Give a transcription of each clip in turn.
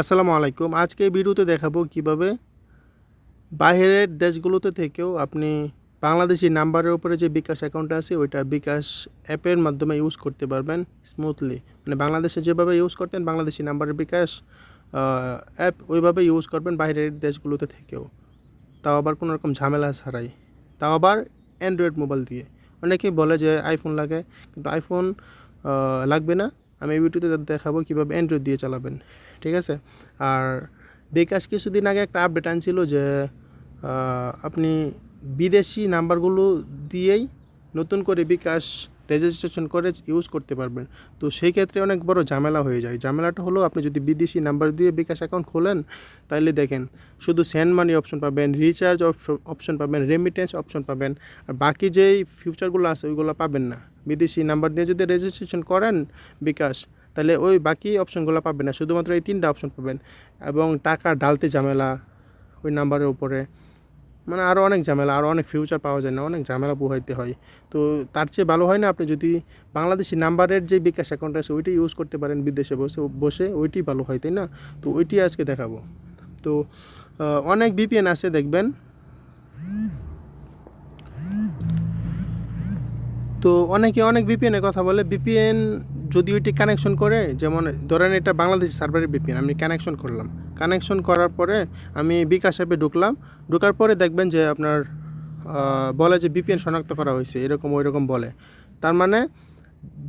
আসসালামু আলাইকুম। আজকে ভিডিওতে দেখাবো কীভাবে বাইরের দেশগুলোতে থেকেও আপনি বাংলাদেশি নাম্বারের উপরে যে বিকাশ অ্যাকাউন্ট আছে, ওইটা বিকাশ অ্যাপের মাধ্যমে ইউজ করতে পারবেন স্মুথলি মানে বাংলাদেশে যেভাবে ইউজ করতেন, বাংলাদেশি নাম্বারের বিকাশ অ্যাপ ওইভাবে ইউজ করবেন বাইরের দেশগুলোতে থেকেও। তাও আবার কোনো রকম ঝামেলা ছাড়াই। তাও আবার অ্যান্ড্রয়েড মোবাইল দিয়ে। অনেকেই বলে যে আইফোন লাগে, কিন্তু আইফোন লাগবে না। আমি এই ভিডিওতে দেখাবো কীভাবে অ্যান্ড্রয়েড দিয়ে চালাবেন। ঠিক আছে? আর বিকাশ কিছুদিন আগে একটা আপডেট আনছিল যে আপনি বিদেশি নাম্বারগুলো দিয়েই নতুন করে বিকাশ রেজিস্ট্রেশন করে ইউজ করতে পারবেন। তো সেই ক্ষেত্রে অনেক বড় ঝামেলা হয়ে যায়। ঝামেলাটা হলো, আপনি যদি বিদেশি নাম্বার দিয়ে বিকাশ অ্যাকাউন্ট খোলেন তাহলে দেখেন শুধু সেন্ড মানি অপশন পাবেন রিচার্জ অপশন পাবেন রেমিটেন্স অপশন পাবেন, আর বাকি যেই ফিউচারগুলো আছে, ওইগুলো পাবেন না। বিদেশি নাম্বার দিয়ে যদি রেজিস্ট্রেশন করেন বিকাশ তাহলে ওই বাকি অপশনগুলো পাবেন না। শুধুমাত্র এই তিনটা অপশন পাবেন। এবং টাকা ডালতে ঝামেলা ওই নাম্বারের উপরে। মানে আরও অনেক ঝামেলা আরও অনেক ফিউচার পাওয়া যায় না, অনেক ঝামেলা পোহাইতে হয়। তো তার চেয়ে ভালো হয় না আপনি যদি বাংলাদেশি নাম্বারের যে বিকাশ অ্যাকাউন্ট আছে ওইটি ইউজ করতে পারেন বিদেশে বসে বসে, ওইটি ভালো হয়, তাই না? তো ওইটি আজকে দেখাবো। তো অনেক বিপিএন আছে, দেখবেন। তো অনেকে অনেক বিপিএনের কথা বলে। বিপিএন যদি ওইটি কানেকশন করে, যেমন ধরেন এটা বাংলাদেশি সার্ভারের বিপিএন আমি কানেকশন করলাম। কানেকশন করার পরে আমি বিকাশ অ্যাপে ঢুকলাম, ঢোকার পরে দেখবেন যে আপনার বলে যে বিপিএন শনাক্ত করা হয়েছে, এরকম ওই রকম বলে। তার মানে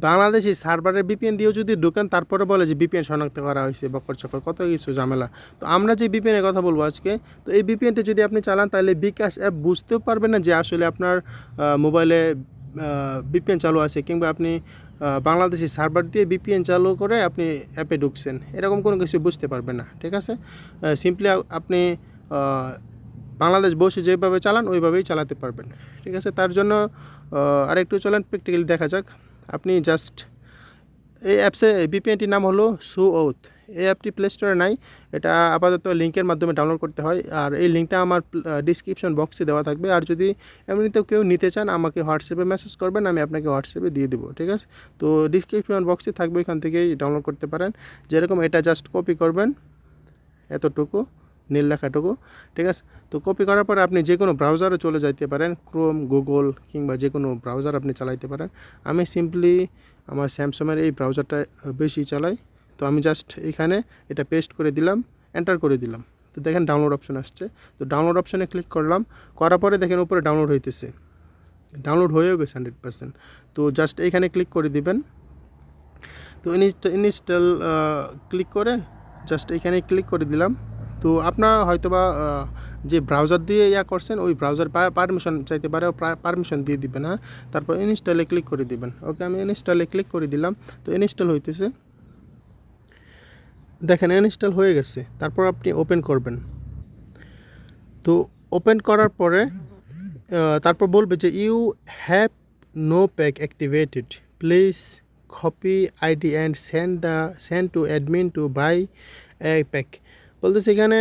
বাংলাদেশি সার্ভারের বিপিএন দিয়েও যদি ঢুকেন, তারপরে বলে যে বিপিএন শনাক্ত করা হয়েছে বকর চকর কত কিছু ঝামেলা। তো আমরা যে বিপিএনের কথা বলব আজকে, তো এই বিপিএনটা যদি আপনি চালান, তাহলে বিকাশ অ্যাপ বুঝতেও পারবেন না যে আসলে আপনার মোবাইলে বিপিএন চালু আছে, কিংবা আপনি বাংলাদেশি সার্ভার দিয়ে বিপিএন চালু করে আপনি অ্যাপে ঢুকছেন। এরকম কোনো কিছু বুঝতে পারবে না, ঠিক আছে? সিম্পলি আপনি বাংলাদেশ বসে যেভাবে চালান, ওইভাবেই চালাতে পারবেন, ঠিক আছে? তার জন্য আরেকটু চলেন প্র্যাকটিক্যালি দেখা যাক। আপনি জাস্ট এই অ্যাপসে বিপিএনটির নাম হলো সু ওথ এই অ্যাপটি প্লে স্টোরে নাই। এটা আপাতত লিঙ্কের মাধ্যমে ডাউনলোড করতে হয়। আর এই লিঙ্কটা আমার ডিসক্রিপশন বক্সে দেওয়া থাকবে। আর যদি এমনিতেও কেউ নিতে চান, আমাকে হোয়াটসঅ্যাপে মেসেজ করবেন, আমি আপনাকে হোয়াটসঅ্যাপে দিয়ে দেবো, ঠিক আছে? তো ডিসক্রিপশন বক্সে থাকবে এখান থেকেই ডাউনলোড করতে পারেন। যেরকম এটা জাস্ট কপি করবেন, এতটুকু নীল লেখাটুকু ঠিক আছে? তো কপি করার পরে আপনি যে কোনো ব্রাউজারে চলে যাইতে পারেন ক্রোম গুগল কিংবা যে কোনো ব্রাউজার আপনি চালাইতে পারেন। আমি সিম্পলি আমার স্যামসংয়ের এই ব্রাউজারটা বেশি চালাই। তো আমি জাস্ট এখানে এটা পেস্ট করে দিলাম এন্টার করে দিলাম। তো দেখেন ডাউনলোড অপশন আসছে। তো ডাউনলোড অপশনে ক্লিক করলাম, করার পরে দেখেন উপরে ডাউনলোড হইতেছে। ডাউনলোড হয়েও গেছে হান্ড্রেড পার্সেন্ট তো জাস্ট এখানে ক্লিক করে দিবেন। তো ইনস্টল ক্লিক করে জাস্ট এখানে ক্লিক করে দিলাম। তো আপনার হয়তোবা যে ব্রাউজার দিয়ে ইয়া করছেন, ওই ব্রাউজার পারমিশন চাইতে পারে পারমিশন দিয়ে দিবেন হ্যাঁ? তারপর ইনস্টলে ক্লিক করে দিবেন। ওকে আমি ইনস্টলে ক্লিক করে দিলাম। তো ইনস্টল হইতেছে। দেখেন ইনস্টল হয়ে গেছে। তারপর আপনি ওপেন করবেন। তো ওপেন করার পরে তারপর বলবে যে you have no pack activated please copy ID and send the send to admin to buy a pack বলতেছে এখানে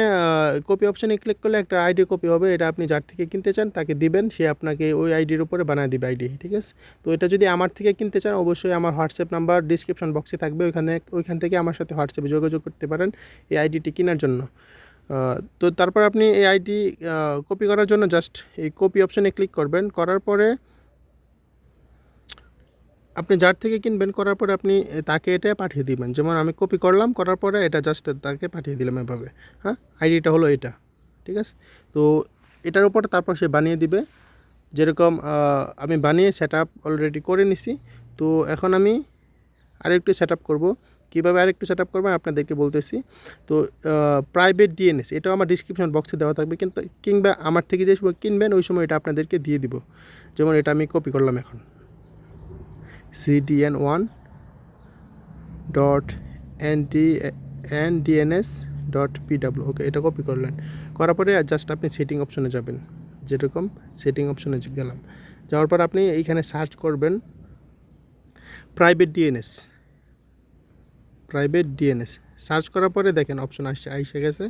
কপি অপশানে ক্লিক করলে একটা আইডি কপি হবে, এটা আপনি যার থেকে কিনতে চান তাকে দিবেন, সে আপনাকে ওই আইডির উপরে বানিয়ে দিবে আইডি ঠিক আছে? তো এটা যদি আমার থেকে কিনতে চান, অবশ্যই আমার হোয়াটসঅ্যাপ নাম্বার ডিসক্রিপশন বক্সে থাকবে, ওইখানে, ওইখান থেকে আমার সাথে হোয়াটসঅ্যাপে যোগাযোগ করতে পারেন এই আইডিটি কেনার জন্য। তো তারপর আপনি এই আইডি কপি করার জন্য জাস্ট এই কপি অপশানে ক্লিক করবেন, করার পরে আপনি যার থেকে কিনবেন করার পরে আপনি তাকে এটা পাঠিয়ে দিবেন। যেমন আমি কপি করলাম, করার পরে এটা জাস্ট তাকে পাঠিয়ে দিলাম এভাবে। হ্যাঁ? আইডিটা হলো এটা। ঠিক আছে? তো এটার উপরে তারপর সে বানিয়ে দিবে। যেরকম আমি বানিয়ে সেট আপ অলরেডি করে নিছি। তো এখন আমি আরেকটু সেট আপ করব। কীভাবে আরেকটু সেট আপ করবেন আপনাদেরকে বলতেছি। তো প্রাইভেট ডিএনএস এটাও আমার ডিসক্রিপশন বক্সে দেওয়া থাকবে। কিন্তু, কিংবা আমার থেকে যে সময় কিনবেন, ওই সময় এটা আপনাদেরকে দিয়ে দিব। যেমন এটা আমি কপি করলাম এখন। CDN one dot N D N DNS dot PW okay এটা কপি করলেন। করার পরে জাস্ট আপনি সেটিং অপশনে যাবেন। যেরকম সেটিং অপশনে গেলাম। যাওয়ার পর আপনি এইখানে সার্চ করবেন private DNS private DNS search করার পরে দেখেন অপশন আসছে আইসে গেছে।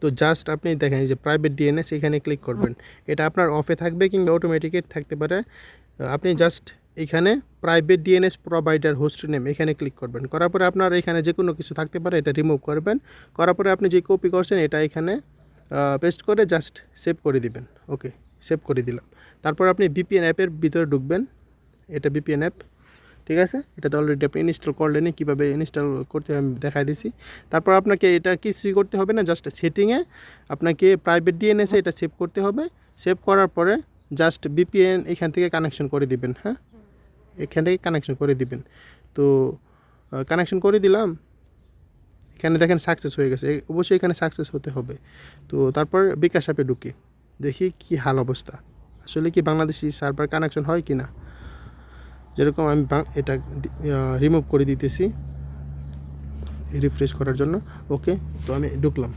তো জাস্ট আপনি দেখেন যে প্রাইভেট ডিএনএস এখানে ক্লিক করবেন। এটা আপনার অফে থাকবে কিংবা অটোমেটিকে থাকতে পারে। আপনি জাস্ট এখানে private DNS provider host name এখানে ক্লিক করবেন। করার পরে আপনার এখানে যে কোনো কিছু থাকতে পারে, এটা রিমুভ করবেন। করার পরে আপনি যে কপি করছেন, এটা এখানে পেস্ট করে জাস্ট সেভ করে দিবেন। ওকে সেভ করে দিলাম। তারপর আপনি বিপিএন অ্যাপের ভিতরে ঢুকবেন। এটা বিপিএন অ্যাপ ঠিক আছে? এটা তো অলরেডি আপনি ইনস্টল করলেনই কীভাবে ইনস্টল করতে আমি দেখাই দিছি। তারপর আপনাকে এটা কিছুই করতে হবে না জাস্ট সেটিংয়ে আপনাকে প্রাইভেট ডিএনএসে এটা সেভ করতে হবে। সেভ করার পরে জাস্ট বিপিএন এখান থেকে কানেকশন করে দিবেন হ্যাঁ? এখান থেকে কানেকশন করে দিবেন। তো কানেকশন করে দিলাম। এখানে দেখেন সাকসেস হয়ে গেছে। অবশ্যই এখানে সাকসেস হতে হবে। তো, তারপর বিকাশ অ্যাপে ঢুকি। দেখি কি হাল অবস্থা। আসলে কি বাংলাদেশি সার্ভার কানেকশন হয় কি না যেরকম আমি এটা রিমুভ করে দিতেছি। রিফ্রেশ করার জন্য। ওকে তো আমি ঢুকলাম।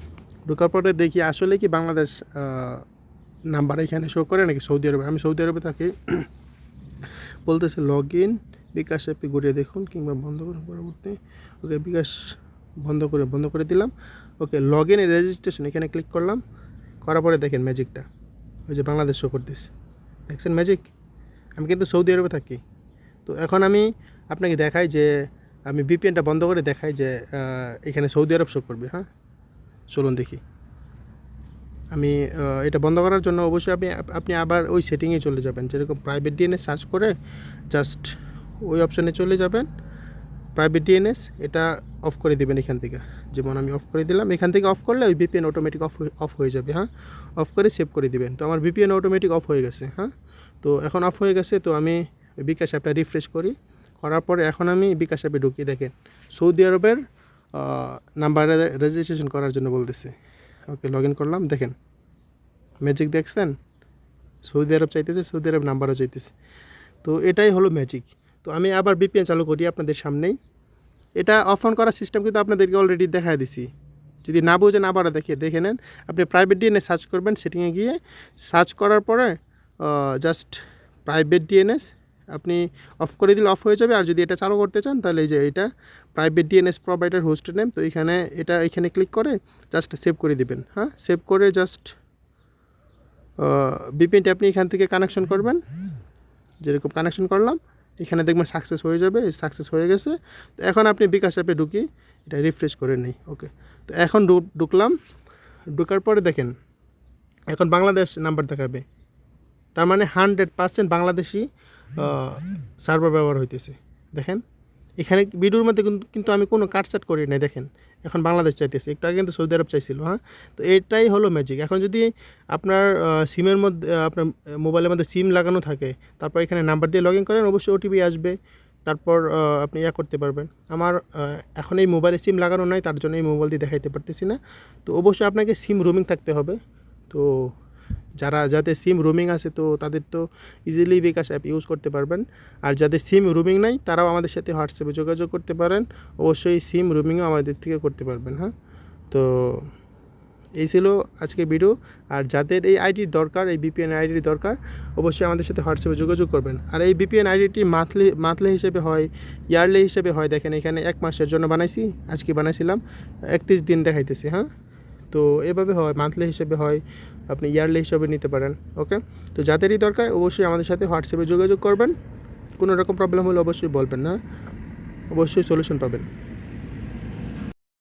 ঢুকার পরে দেখি আসলে কি বাংলাদেশ নাম্বার এখানে শো করে নাকি সৌদি আরবে? আমি সৌদি আরবে থাকি। বলতেছে লগ ইন বিকাশ অ্যাপে ঘুরিয়ে দেখুন কিংবা বন্ধ করুন পরবর্তী। ওকে বিকাশ বন্ধ করে বন্ধ করে দিলাম। ওকে লগ ইন রেজিস্ট্রেশন এখানে ক্লিক করলাম। করার পরে দেখেন ম্যাজিকটা ওই যে বাংলাদেশ শো করতেছে। দেখছেন ম্যাজিক আমি কিন্তু সৌদি আরবে থাকি। তো এখন আমি আপনাকে দেখাই যে, আমি বিপিএনটা বন্ধ করে দেখাই যে এখানে সৌদি আরব শো করবে হ্যাঁ? চলুন দেখি। আমি এটা বন্ধ করার জন্য অবশ্যই আপনি আপনি আবার ওই সেটিংয়ে চলে যাবেন। যেরকম প্রাইভেট ডিএনএস সার্চ করে জাস্ট ওই অপশানে চলে যাবেন। প্রাইভেট ডিএনএস এটা অফ করে দিবেন এখান থেকে। যেমন আমি অফ করে দিলাম, এখান থেকে অফ করলে ওই বিপিএন অটোমেটিক অফ অফ হয়ে যাবে হ্যাঁ? অফ করে সেভ করে দিবেন। তো আমার বিপিএন অটোমেটিক অফ হয়ে গেছে হ্যাঁ? তো এখন অফ হয়ে গেছে, তো আমি বিকাশ অ্যাপটা রিফ্রেশ করি। করার পরে এখন আমি বিকাশ অ্যাপে ঢুকি, দেখেন। সৌদি আরবের নাম্বারে রেজিস্ট্রেশন করার জন্য বলতেছে। ওকে লগ ইন করলাম, দেখেন। ম্যাজিক দেখছেন? সৌদি আরব চাইতেছে, সৌদি আরব নাম্বারও চাইতেছে। তো এটাই হলো ম্যাজিক তো আমি আবার বিপিএন চালু করি আপনাদের সামনেই। এটা অফ অন করার সিস্টেম কিন্তু আপনাদেরকে অলরেডি দেখা দিছি। যদি না বোঝেন আবারও দেখে দেখে নেন। আপনি প্রাইভেট ডিএনএস সার্চ করবেন সেটিংয়ে গিয়ে সার্চ করার পরে জাস্ট প্রাইভেট ডিএনএস আপনি অফ করে দিলে অফ হয়ে যাবে। আর যদি এটা চালু করতে চান, তাহলে এই যে এটা প্রাইভেট ডিএনএস প্রোভাইডার হোস্টের নেম তো এখানে এটা এখানে ক্লিক করে জাস্ট সেভ করে দিবেন। হ্যাঁ সেভ করে জাস্ট বিপিএনটি আপনি এখান থেকে কানেকশন করবেন। যেরকম কানেকশন করলাম, এখানে দেখবেন সাকসেস হয়ে যাবে সাকসেস হয়ে গেছে। তো এখন আপনি বিকাশ অ্যাপে ঢুকি, এটা রিফ্রেশ করে নেই। ওকে তো এখন ঢুকলাম। ঢোকার পরে দেখেন, এখন বাংলাদেশ নাম্বার দেখাবে। তার মানে হান্ড্রেড পার্সেন্ট বাংলাদেশি সার্ভার ব্যবহার হইতেছে। দেখেন, এখানে ভিডিওর মধ্যে কিন্তু- আমি কোনো কাটসাট করি নাই, দেখেন। এখন বাংলাদেশ চাইতেছে, একটু আগে কিন্তু সৌদি আরব চাইছিল হ্যাঁ? তো এটাই হলো ম্যাজিক এখন যদি আপনার সিমের মধ্যে আপনার মোবাইলের মধ্যে সিম লাগানো থাকে, তারপর এখানে নাম্বার দিয়ে লগ ইন করেন, অবশ্যই ওটিপি আসবে। তারপর আপনি ইয়া করতে পারবেন। আমার এখন এই মোবাইলে সিম লাগানো নাই, তার জন্য এই মোবাইল দিয়ে দেখাইতে পারতেছি না। তো অবশ্যই আপনাকে সিম রোমিং থাকতে হবে। তো যারা, যাদের সিম রুমিং আছে তো তাদের তো ইজিলি বিকাশ অ্যাপ ইউজ করতে পারবেন। আর যাদের সিম রুমিং নাই, তারাও আমাদের সাথে হোয়াটসঅ্যাপে যোগাযোগ করতে পারেন। অবশ্যই সিম রুমিংও আমাদের থেকে করতে পারবেন হ্যাঁ? তো এই ছিল আজকের ভিডিও আর যাদের এই আইডির দরকার, এই বিপিএন আইডির দরকার, অবশ্যই আমাদের সাথে হোয়াটসঅ্যাপে যোগাযোগ করবেন। আর এই বিপিএন আইডিটি মান্থলি মান্থলি হিসেবে হয় ইয়ারলি হিসেবে হয়। দেখেন এখানে এক মাসের জন্য বানাইছি, আজকে বানাইছিলাম, একত্রিশ দিন দেখাইতেছি হ্যাঁ? তো এভাবে হয় মান্থলি হিসেবে হয়, আপনি ইয়ারলি হিসেবে নিতে পারেন ওকে তো যাদেরই দরকার অবশ্যই আমাদের সাথে হোয়াটসঅ্যাপে যোগাযোগ করবেন, কোনো রকম প্রবলেম হলে অবশ্যই বলবেন না, অবশ্যই সলিউশন পাবেন।